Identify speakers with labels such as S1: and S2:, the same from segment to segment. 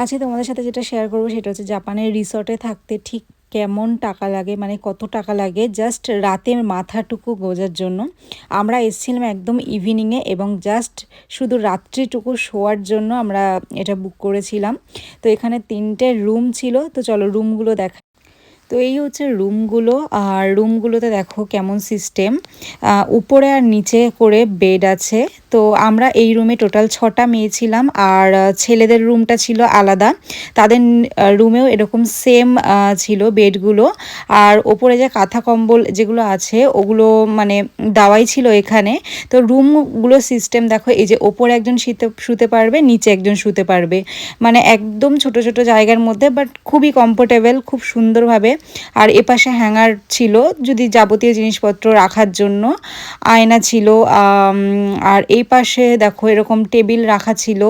S1: আজকে তোমাদের সাথে যেটা শেয়ার করব সেটা হচ্ছে জাপানের রিসর্টে থাকতে ঠিক কেমন টাকা লাগে? মানে কত টাকা লাগে? জাস্ট রাতে মাথাটুকু গোজার জন্য। আমরা এসেছিলাম একদম ইভিনিংয়ে এবং জাস্ট শুধু রাত্রিটুকু শোয়ার জন্য আমরা এটা বুক করেছিলাম। তো এখানে তিনটে রুম ছিল। তো চলো রুমগুলো দেখা তো এই হচ্ছে রুমগুলো, আর রুমগুলোতে দেখো কেমন সিস্টেম। উপরে আর নিচে করে বেড আছে। তো আমরা এই রুমে টোটাল ছটা মেয়ে ছিলাম, আর ছেলেদের রুমটা ছিল আলাদা। তাদের রুমেও এরকম সেম ছিল বেডগুলো। আর ওপরে যে কাঁথা কম্বল যেগুলো আছে, ওগুলো মানে দাওয়াই ছিল এখানে। তো রুমগুলো সিস্টেম দেখো, এই যে ওপরে একজন শীতে, শুতে পারবে, নিচে একজন শুতে পারবে। মানে একদম ছোট ছোট জায়গার মধ্যে, বাট খুবই কমফোর্টেবল খুব সুন্দরভাবে। আর এপাশে হ্যাঙ্গার ছিল যদি যাবতীয় জিনিসপত্র রাখার জন্য। আয়না ছিল আর এই পাশে দেখো এরকম টেবিল রাখা ছিল।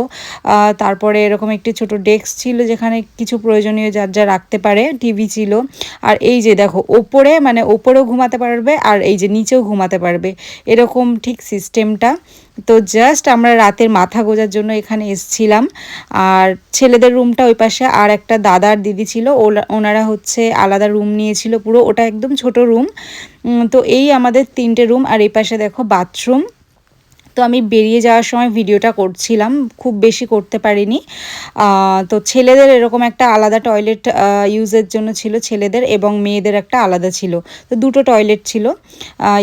S1: তারপরে এরকম একটি ছোট ডেস্ক ছিল যেখানে কিছু প্রয়োজনীয় যার যা রাখতে পারে, টিভি ছিল। আর এই যে দেখো, ওপরে মানে ওপরেও ঘুমাতে পারবে আর এই যে নিচেও ঘুমাতে পারবে। এরকম ঠিক সিস্টেমটা তো জাস্ট আমরা রাতের মাথা গোজার জন্য এখানে এসছিলাম। আর ছেলেদের রুমটা ওই পাশে আর একটা দাদার দিদি ছিল ওনারা হচ্ছে আলাদা রুম নিয়েছিল পুরো, ওটা একদম ছোট রুম। তো এই আমাদের তিনটে রুম আর এই পাশে দেখো বাথরুম। তো আমি বেরিয়ে যাওয়ার সময় ভিডিওটা করছিলাম, খুব বেশি করতে পারিনি। তো ছেলেদের এরকম একটা আলাদা টয়লেট ইউজের জন্য ছিল ছেলেদের এবং মেয়েদের একটা আলাদা ছিল। তো দুটো টয়লেট ছিল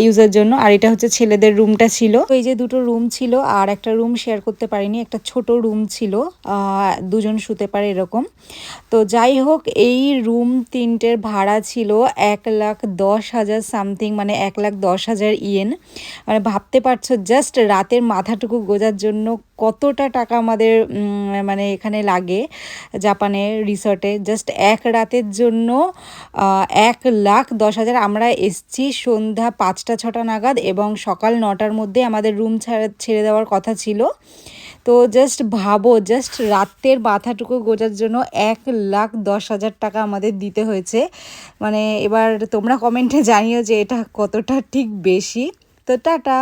S1: ইউজের জন্য, আর এটা হচ্ছে ছেলেদের রুমটা ছিল। তো এই যে দুটো রুম ছিল, আর একটা রুম শেয়ার করতে পারিনি, একটা ছোট রুম ছিল দুজন শুতে পারে এরকম। তো যাই হোক, এই রুম তিনটের ভাড়া ছিল এক লাখ দশ হাজার সামথিং মানে এক লাখ দশ হাজার ইয়েন মানে ভাবতে পারছ জাস্ট রাতের মাথাটুকু গোজার জন্য কতটা টাকা আমাদের মানে এখানে লাগে জাপানের রিসর্টে? জাস্ট এক রাতের জন্য এক লাখ দশ হাজার। আমরা এসছি সন্ধ্যা পাঁচটা, ছটা নাগাদ এবং সকাল নটার মধ্যে আমাদের রুম ছাড়া, ছেড়ে দেওয়ার কথা ছিল। তো জাস্ট ভাবো জাস্ট রাতের মাথাটুকু গোজার জন্য এক লাখ দশ হাজার টাকা আমাদের দিতে হয়েছে। মানে এবার তোমরা কমেন্টে জানিও যে এটা কতটা ঠিক বেশি। তো টাটা!